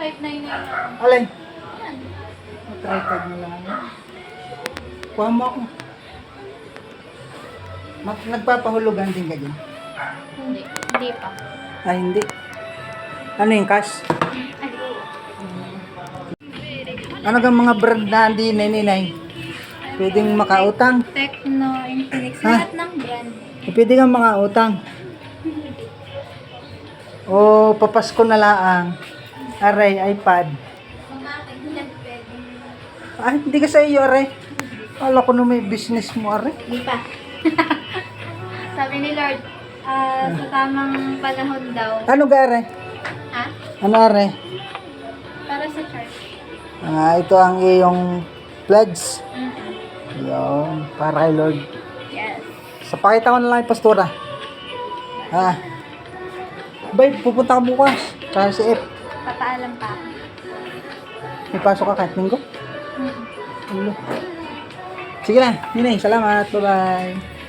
599 na. Alay. Yan. Tripod mo lang. Kuha mo ako. Mag nagpapahulugan din ka dyan? Hindi. Hindi pa. Ay, hindi. Ano yung cash? Ano gang mga brand na hindi naninay? Pwedeng makautang. Techno, Infinix, Ha? lahat ng brand. Pwede kang mga utang. O papasko na laang. Aray, iPad. Ay, hindi ka sa iyo, aray. Kala ko na may business mo, aray. Hindi pa. Sabi ni Lord, ah, sa tamang panahon daw. Ano ga, aray? Ha? Ano, aray? Para sa church. Ah, ito ang iyong pledge. Mm-mm. Yun, para kay Lord. Yes. Sa pakita ko na lang yung pastora. Ha? Bay, pupunta ka bukas. Sa CF. Papaalam pa ako. May pasok ka kahit linggo. Ano? Sige lang, Ninay. Salamat. Bye-bye.